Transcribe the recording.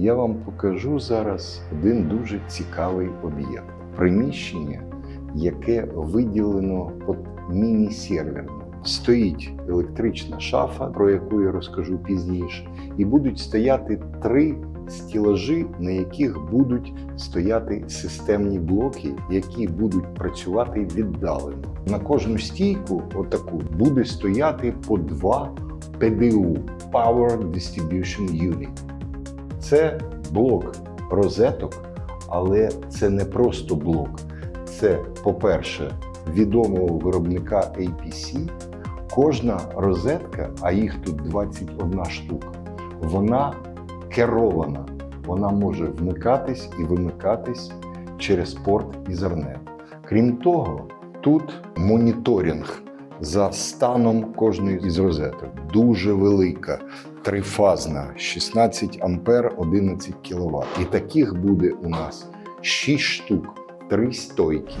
Я вам покажу зараз один дуже цікавий об'єкт. Приміщення, яке виділено під міні-серверно. Стоїть електрична шафа, про яку я розкажу пізніше, і будуть стояти три стілажі, на яких будуть стояти системні блоки, які будуть працювати віддалено. На кожну стійку, отаку, буде стояти по два PDU – Power Distribution Unit. Це блок розеток, але це не просто блок. Це, по-перше, відомого виробника APC. Кожна розетка, а їх тут 21 штука, вона керована. Вона може вмикатись і вимикатись через порт Ethernet. Крім того, тут моніторинг за станом кожної із розеток. Дуже велика, трифазна, 16 ампер, 11 кВт. І таких буде у нас 6 штук, 3 стойки.